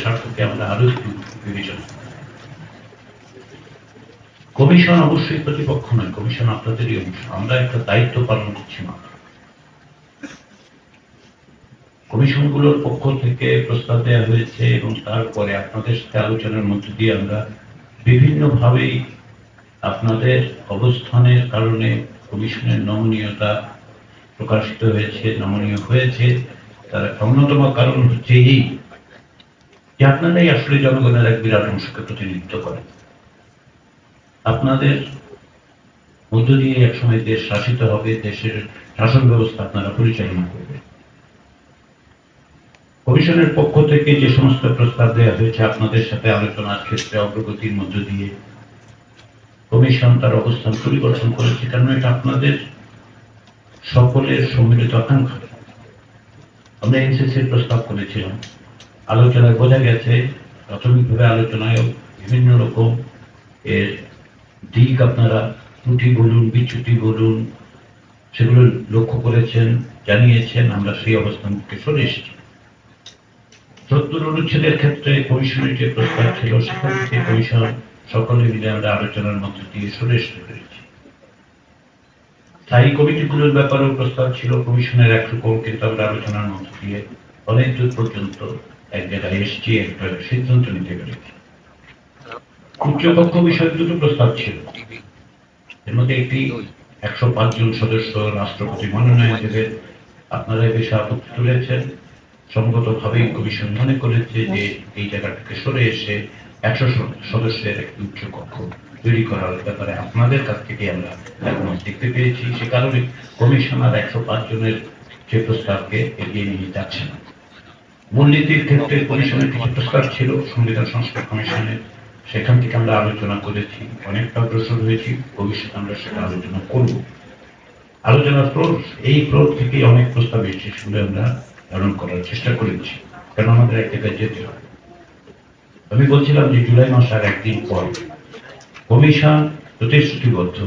স্বার্থকে আমরা আরও বিবেচনা কমিশন অবশ্যই প্রতিপক্ষ নয়, কমিশন আপনাদেরই অংশ। আমরা একটা দায়িত্ব পালন করছি মাত্র। কমিশনগুলোর পক্ষ থেকে প্রস্তাব দেওয়া হয়েছে এবং তারপরে আপনাদের সাথে আলোচনার মধ্য দিয়ে আমরা বিভিন্নভাবেই আপনাদের অবস্থানের কারণে কমিশনের নমনীয়তা প্রকাশিত হয়েছে, নমনীয় হয়েছে। তার অন্যতম কারণ হচ্ছে এই আপনারাই আসলে জনগণের এক বিরাট অংশকে প্রতিনিধিত্ব করেন। আপনাদের মধ্য দিয়ে একসময় দেশ শাসিত হবে, দেশের শাসন ব্যবস্থা আপনারা পরিচালনা করবেন। কমিশনের পক্ষ থেকে যে সমস্ত প্রস্তাব দেওয়া হয়েছে, আপনাদের সাথে আলোচনার ক্ষেত্রে অগ্রগতির মধ্য দিয়ে কমিশন তার অবস্থান পরিবর্তন করেছে, কারণ এটা আপনাদের সকলের সম্মিলিত আকাঙ্ক্ষা। আমরা এনসিসির প্রস্তাব করেছিলাম। আলোচনায় বোঝা গেছে প্রাথমিকভাবে আলোচনায় বিভিন্ন রকম এর দিক আপনারা ত্রুটি বলুন, বিচ্যুতি বলুন, সেগুলো লক্ষ্য করেছেন, জানিয়েছেন, আমরা সেই অবস্থান থেকে সরে এসেছি। সত্তর অনুচ্ছেদের ক্ষেত্রে কমিশনের যে প্রস্তাব ছিল, সেখান থেকে কমিশন সকলে মিলে আমরা আলোচনার মধ্য দিয়ে সরে আসতে পেরেছি স্থায়ী কমিটিগুলোর ব্যাপারেও প্রস্তাব ছিল, কমিশনের একরকম, কিন্তু আমরা আলোচনার মধ্য দিয়ে অনেক দূর পর্যন্ত এক জায়গায় এসছি, একটা সিদ্ধান্ত নিতে পেরেছি। উচ্চপক্ষ বিষয়ে দুটো প্রস্তাব ছিল। এর মধ্যে একটি, একশো জন সদস্য রাষ্ট্রপতি মনোনয়ন দেবে। আপনারা এই বিষয়ে আপত্তি তুলেছেন। সঙ্গতভাবেই কমিশন মনে করেছে যে এই জায়গা থেকে সরে এসে একশো সদস্যের একটি উচ্চ কক্ষ তৈরি করার ব্যাপারে আপনাদের কাছ থেকে আমরা একমত দেখতে পেয়েছি। সে কারণে কমিশন আর একশো পাঁচ জনের যে প্রস্তাবকে এগিয়ে নিয়ে যাচ্ছে না। মূলনীতির ক্ষেত্রে কমিশনের কিছু প্রস্তাব ছিল, সংবিধান সংস্কার কমিশনের। সেখান থেকে আমরা আলোচনা করেছি, অনেকটা অগ্রসর হয়েছি, ভবিষ্যতে আমরা সেটা আলোচনা করব। আলোচনার পর এই প্রোড থেকে অনেক প্রস্তাব এসেছে সেগুলো আমরা ধারণ করার চেষ্টা করেছি কারণ আমাদের এক জায়গায় যেতে হবে। আমি বলছিলাম যে জুলাই মাস আর একদিন পর কমিশন প্রতিশ্রুতিবদ্ধ।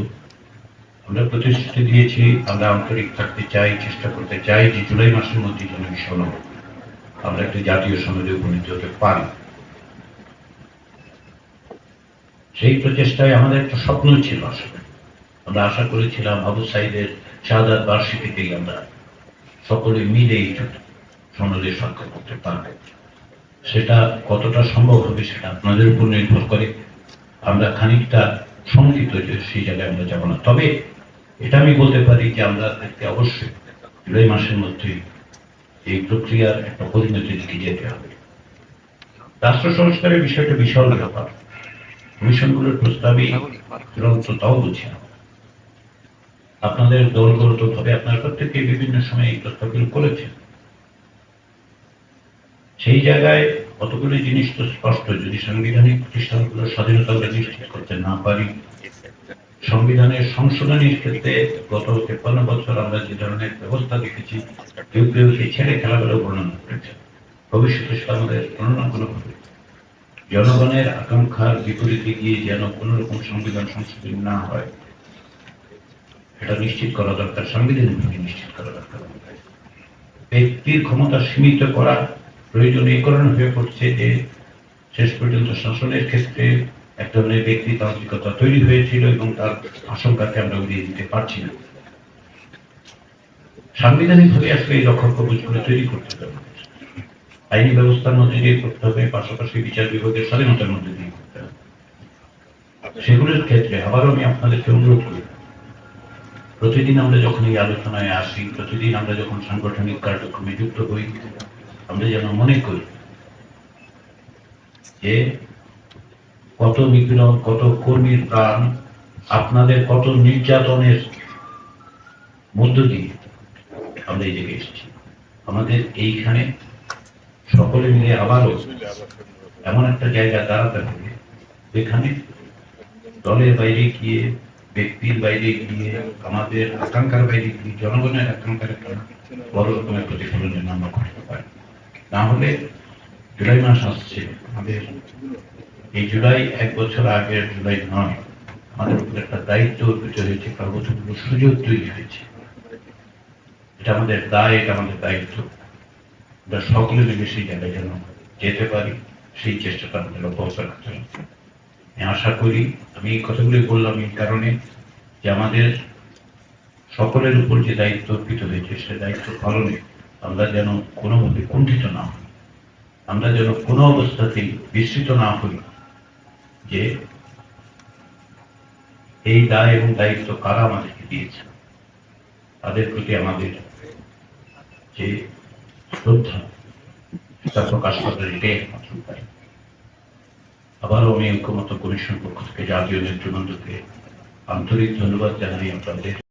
আমরা প্রতিশ্রুতি দিয়েছি, আমরা আন্তরিক থাকতে চাই, চেষ্টা করতে চাই যে জুলাই মাসের মধ্যে যেন এই সনদ আমরা একটা জাতীয় সনদে উপনীত হতে পারি। সেই প্রচেষ্টায় আমাদের একটা স্বপ্ন ছিল আসলে। আমরা আশা করেছিলাম আবু সাইদের শাহাদাত বার্ষিকীতেই আমরা সকলে মিলে এই সনদে স্বাক্ষর করতে পারবে। সেটা কতটা সম্ভব হবে সেটা আপনাদের উপর নির্ভর করে। আমরা খানিকটা শঙ্কিত যে সেই জায়গায় আমরা যাব না। তবে এটা আমি বলতে পারি যে আমরা দেখতে অবশ্যই জুলাই মাসের মধ্যেই এই প্রক্রিয়ার একটা পরিণতির দিকে যেতে হবে। রাষ্ট্র সংস্কারের বিষয়টা বিশাল ব্যাপার। কমিশনগুলোর প্রস্তাবে চূড়ান্ত তাও বুঝি না। আপনাদের দলগত ভাবে আপনার প্রত্যেকে বিভিন্ন সময় এই প্রস্তাবগুলো করেছেন। সেই জায়গায় কতগুলি জিনিস তো স্পষ্ট, যদি সাংবিধানিক প্রতিষ্ঠানগুলোর স্বাধীনতা নিশ্চিত করতে না পারি সংবিধানের সংশোধনীর ক্ষেত্রে গত তেপ্পান্ন বছর আমরা যে ধরনের ব্যবস্থা দেখেছি কেউ কেউ সেই ছেড়ে খেলাগুলো বর্ণনা করেছে। ভবিষ্যতে সেটা আমাদের কোনো জনগণের আকাঙ্ক্ষার বিপরীতে গিয়ে যেন কোন রকম সংবিধান সংশোধন না হয় এটা নিশ্চিত করা দরকার, সাংবিধানিকভাবে নিশ্চিত করা দরকার। ব্যক্তির ক্ষমতা সীমিত করা প্রয়োজন এই কারণে হয়ে পড়ছে যে শেষ পর্যন্ত শাসনের ক্ষেত্রে এক ধরনের ব্যক্তিতান্ত্রিকতা তৈরি হয়েছিল এবং তার আশঙ্কাকে আমরা উড়িয়ে দিতে পারছি না। সাংবিধানিক ভাবে আসলে এই রক্ষা কবচগুলো তৈরি করতে হবে। আইনি ব্যবস্থার মধ্যে দিয়ে করতে হবে, পাশাপাশি বিচার বিভাগের স্বাধীনতার মধ্যে দিয়ে করতে হবে। সেগুলোর ক্ষেত্রে আবারও আমি আপনাদেরকে অনুরোধ করি, প্রতিদিন আমরা যখন এই আলোচনায় আসি, প্রতিদিন আমরা যখন সাংগঠনিক কার্যক্রমে যুক্ত হই, আমরা যেন মনে করি যে কত নিপীড়ন, কত কর্মীর প্রাণ, আপনাদের কত নির্যাতনের মধ্য দিয়ে আমরা এই জায়গায় এসেছি। আমাদের এইখানে সকলে মিলে আবারও এমন একটা জায়গা দাঁড়াতে হবে, যেখানে দলের বাইরে গিয়ে, ব্যক্তির বাইরে গিয়ে, আমাদের আকাঙ্ক্ষার বাইরে গিয়ে, জনগণের আকাঙ্ক্ষার একটা বড় রকমের প্রতিফলন যেন আমরা করতে পারি। না হলে জুলাই মাস আসছে, আমাদের এই জুলাই এক বছর আগের জুলাই নয়, আমাদের উপর একটা দায়িত্ব অর্পিত হয়েছে কতগুলো সুযোগ তৈরি হয়েছে। এটা আমাদের দায়, এটা আমাদের দায়িত্ব। আমরা সকলে মিলে সেই জায়গায় যেন যেতে পারি, সেই চেষ্টাটা আমাদের অব্যাহত রাখতে হবে। আমি আশা করি, আমি এই কথাগুলি বললাম এই কারণে যে আমাদের সকলের উপর যে দায়িত্ব অর্পিত হয়েছে, সে দায়িত্ব পালনে আমরা যেন কোনোভাবে কুণ্ঠিত না হই। আমরা যেন কোনো অবস্থাতেই বিস্মিত না হই। যে এই দায় এবং দায়িত্ব কারা আমাদেরকে দিয়েছে? তাদের প্রতি আমাদের যে শ্রদ্ধা, সেটা প্রকাশ করার এটাই একমাত্র উপায়। আবারও আমি ঐক্যমত কমিশন পক্ষ থেকে জাতীয় নেতৃবৃন্দকে আন্তরিক ধন্যবাদ জানাই আপনাদের।